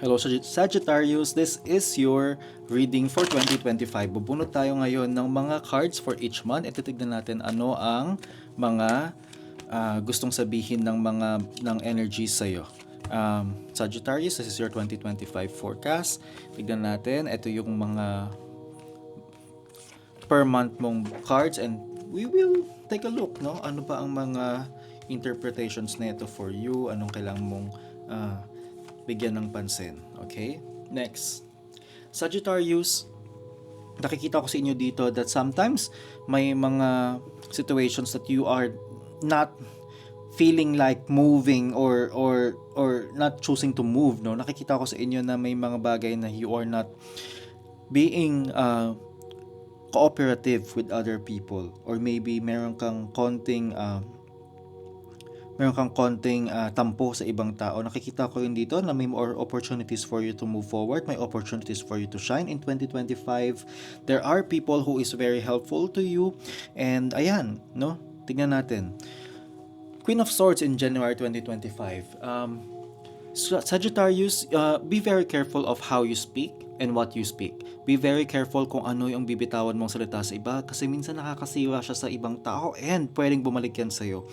Hello Sagit- Sagittarius, this is your reading for 2025. Bubunot tayo ngayon ng mga cards for each month. At titignan natin ano ang mga ah, gustong sabihin ng mga ng energies sa iyo. Um, Sagittarius, this is your 2025 forecast. Tignan natin, ito yung mga per month mong cards and we will take a look, no? Ano ba ang mga interpretations na ito for you? Anong kailangan mong ah, bigyan ng pansin? Okay? Next. Sagittarius, nakikita ko sa inyo dito that sometimes may mga situations that you are not feeling like moving or or or not choosing to move no nakikita ko sa inyo na may mga bagay na you are not being uh, cooperative with other people or maybe meron kang konting uh, meron kang konting uh, tampo sa ibang tao. Nakikita ko yun dito na may more opportunities for you to move forward, may opportunities for you to shine in 2025. There are people who is very helpful to you and ayan, no? Tingnan natin. Queen of Swords in January 2025. Um, Sa- Sagittarius, uh, be very careful of how you speak and what you speak. Be very careful kung ano yung bibitawan mong salita sa iba kasi minsan nakakasiwa siya sa ibang tao and pwedeng bumalik yan sa'yo.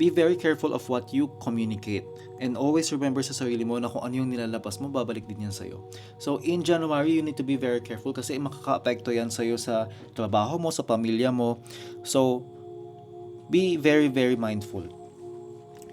Be very careful of what you communicate and always remember sa sarili mo na kung ano yung nilalabas mo, babalik din yan sa'yo. So in January, you need to be very careful kasi makaka-apekto yan sa'yo sa trabaho mo, sa pamilya mo. So, be very, very mindful.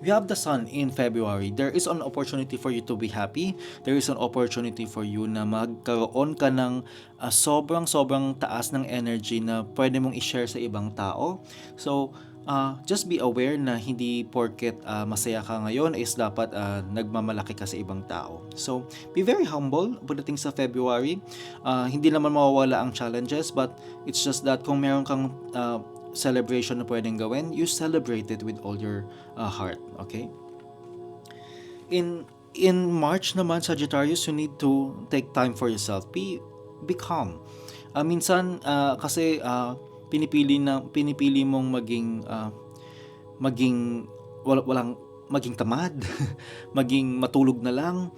We have the sun in February. There is an opportunity for you to be happy. There is an opportunity for you na magkaroon ka ng ah, sobrang sobrang taas ng energy na pwede mong i-share sa ibang tao. So, ah, just be aware na hindi porket ah, masaya ka ngayon is dapat ah, nagmamalaki ka sa ibang tao. So, be very humble pagdating sa February. Ah, hindi naman mawawala ang challenges but it's just that kung meron kang ah, celebration na pwedeng gawin, you celebrate it with all your uh, heart, okay? In in March naman Sagittarius, you need to take time for yourself. Be be calm. Ah, minsan ah, kasi ah, pinipili na pinipili mong maging ah, maging wala, walang maging tamad, maging matulog na lang.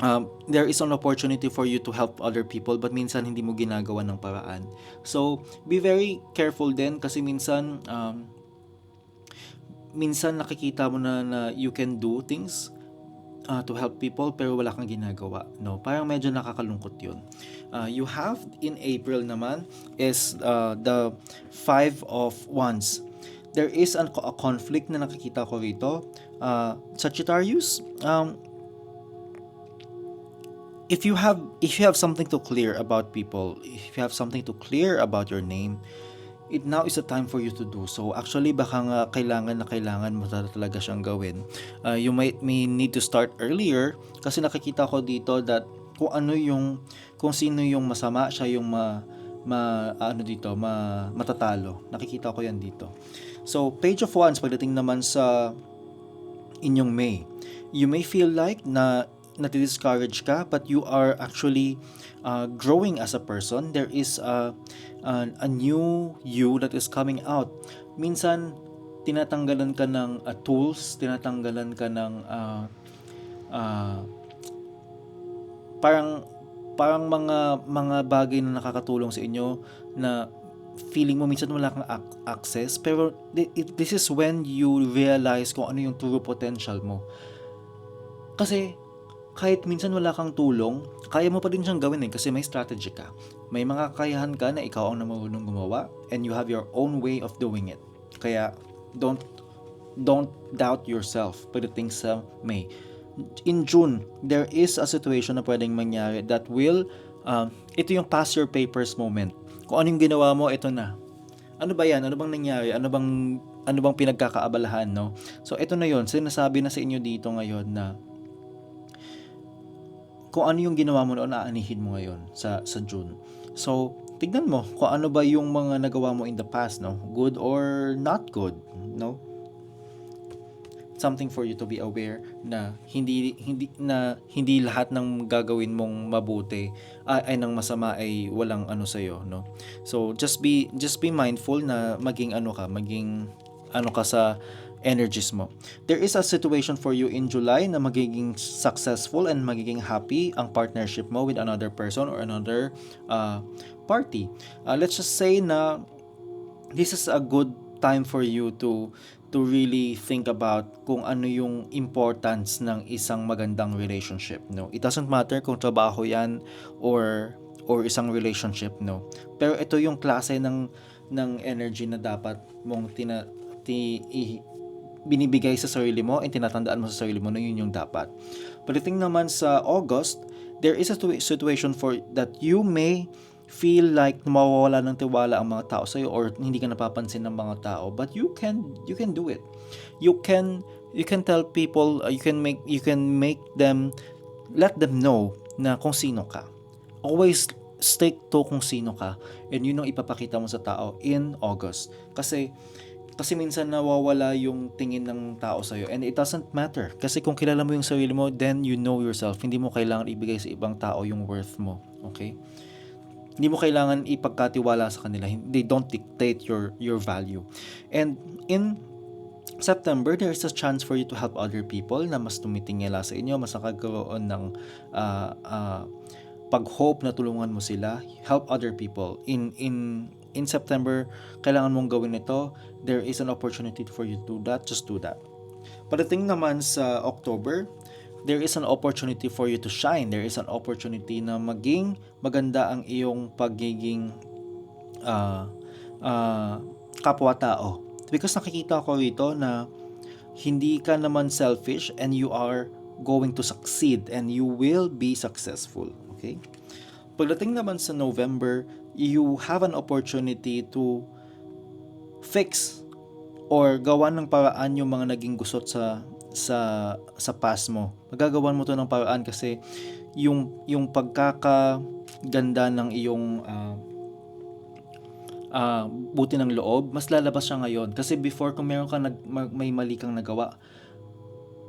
Um, there is an opportunity for you to help other people but minsan hindi mo ginagawa ng paraan. So, be very careful din kasi minsan um, minsan nakikita mo na, na you can do things uh, to help people pero wala kang ginagawa. No, parang medyo nakakalungkot 'yun. Uh, you have in April naman is uh, the five of wands. There is an, a conflict na nakikita ko rito. Uh, Sagittarius, um, if you have if you have something to clear about people, if you have something to clear about your name, it now is a time for you to do so. Actually, baka nga kailangan na kailangan mo talaga siyang gawin. Uh, you might may need to start earlier kasi nakikita ko dito that kung ano yung kung sino yung masama siya yung ma, ma ano dito ma matatalo. Nakikita ko yan dito. So, page of wands pagdating naman sa inyong May. You may feel like na nati-discourage ka but you are actually uh, growing as a person. There is a, a, a new you that is coming out. Minsan, tinatanggalan ka ng uh, tools, tinatanggalan ka ng uh, uh, parang parang mga mga bagay na nakakatulong sa inyo na feeling mo minsan wala kang ac- access pero this is when you realize kung ano yung true potential mo kasi kahit minsan wala kang tulong, kaya mo pa din siyang gawin eh kasi may strategy ka. May mga kakayahan ka na ikaw ang marunong gumawa and you have your own way of doing it. Kaya don't don't doubt yourself pagdating sa May. In June, there is a situation na pwedeng mangyari that will, um, ito yung pass your papers moment. Kung anong ginawa mo, ito na. Ano ba yan? Ano bang nangyari? Ano bang, ano bang pinagkakaabalahan, no? So, ito na yon Sinasabi na sa inyo dito ngayon na kung ano yung ginawa mo noon, aanihin mo ngayon sa, sa June. So, tignan mo kung ano ba yung mga nagawa mo in the past, no? Good or not good, no? Something for you to be aware na hindi hindi na hindi lahat ng gagawin mong mabuti ay, ay ng masama ay walang ano sa no? So, just be just be mindful na maging ano ka, maging ano ka sa energies mo. There is a situation for you in July na magiging successful and magiging happy ang partnership mo with another person or another uh, party. Uh, let's just say na this is a good time for you to to really think about kung ano yung importance ng isang magandang relationship no it doesn't matter kung trabaho yan or or isang relationship no pero ito yung klase ng ng energy na dapat mong tina, ti, binibigay sa sarili mo and tinatandaan mo sa sarili mo na yun yung dapat. Pagdating naman sa August there is a situa- situation for that you may feel like mawawala ng tiwala ang mga tao sa'yo or hindi ka napapansin ng mga tao but you can you can do it. You can you can tell people uh, you can make you can make them let them know na kung sino ka. Always stick to kung sino ka and yun ang ipapakita mo sa tao in August. Kasi kasi minsan nawawala yung tingin ng tao sa'yo and it doesn't matter kasi kung kilala mo yung sarili mo then you know yourself hindi mo kailangan ibigay sa ibang tao yung worth mo okay hindi mo kailangan ipagkatiwala sa kanila. They don't dictate your your value. And in September, there is a chance for you to help other people na mas tumitingala sa inyo, mas nakagkaroon ng uh, uh, pag-hope na tulungan mo sila. Help other people. In in in September, kailangan mong gawin ito. There is an opportunity for you to do that. Just do that. Pagdating naman sa October, there is an opportunity for you to shine. There is an opportunity na maging maganda ang iyong pagiging uh, uh, kapwa-tao. Because nakikita ko rito na hindi ka naman selfish and you are going to succeed and you will be successful. Okay? Pagdating naman sa November, you have an opportunity to fix or gawa ng paraan yung mga naging gusot sa sa sa past mo. Magagawan mo to ng paraan kasi yung yung pagkakaganda ng iyong uh, uh, buti ng loob, mas lalabas siya ngayon. Kasi before kung meron kang nag, may mali kang nagawa,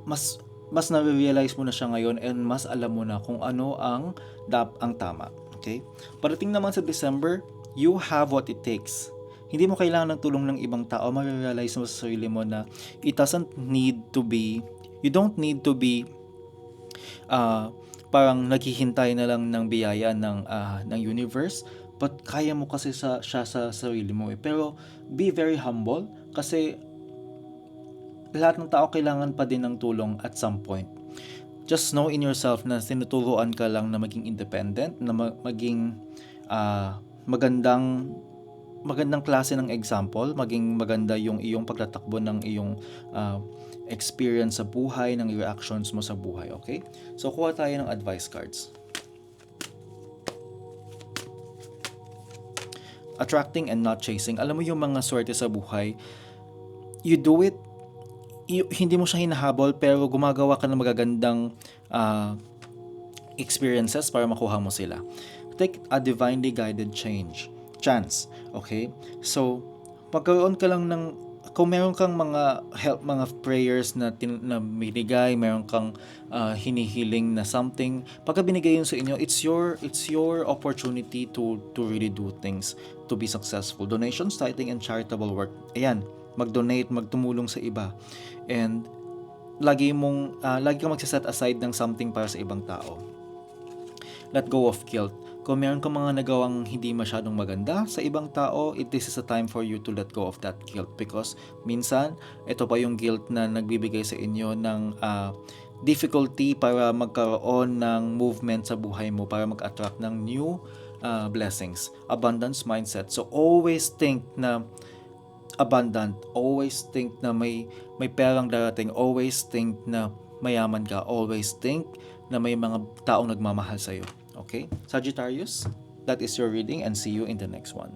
mas mas na-realize mo na siya ngayon and mas alam mo na kung ano ang dap ang tama. Okay? Parating naman sa December, you have what it takes hindi mo kailangan ng tulong ng ibang tao, ma-realize mo sa sarili mo na it doesn't need to be, you don't need to be uh, parang naghihintay na lang ng biyaya ng, uh, ng universe, but kaya mo kasi sa, siya sa sarili mo eh. Pero be very humble kasi lahat ng tao kailangan pa din ng tulong at some point. Just know in yourself na sinuturuan ka lang na maging independent, na maging uh, magandang magandang klase ng example, maging maganda yung iyong pagtatakbo ng iyong uh, experience sa buhay, ng reactions mo sa buhay, okay? So, kuha tayo ng advice cards. Attracting and not chasing. Alam mo yung mga swerte sa buhay, you do it, hindi mo siya hinahabol, pero gumagawa ka ng magagandang uh, experiences para makuha mo sila. Take a divinely guided change chance. Okay? So, magkaroon ka lang ng kung meron kang mga help mga prayers na tin, na binigay, meron kang uh, hinihiling na something, pagka binigay yun sa inyo, it's your it's your opportunity to to really do things to be successful. Donations, tithing and charitable work. Ayan, mag-donate, magtumulong sa iba. And lagi mong uh, lagi kang magse-set aside ng something para sa ibang tao. Let go of guilt kung meron kang mga nagawang hindi masyadong maganda sa ibang tao, it this is a time for you to let go of that guilt because minsan ito pa yung guilt na nagbibigay sa inyo ng uh, difficulty para magkaroon ng movement sa buhay mo para mag-attract ng new uh, blessings, abundance mindset. So always think na abundant, always think na may may perang darating, always think na mayaman ka, always think na may mga taong nagmamahal sa iyo. Okay? Sagittarius, that is your reading and see you in the next one.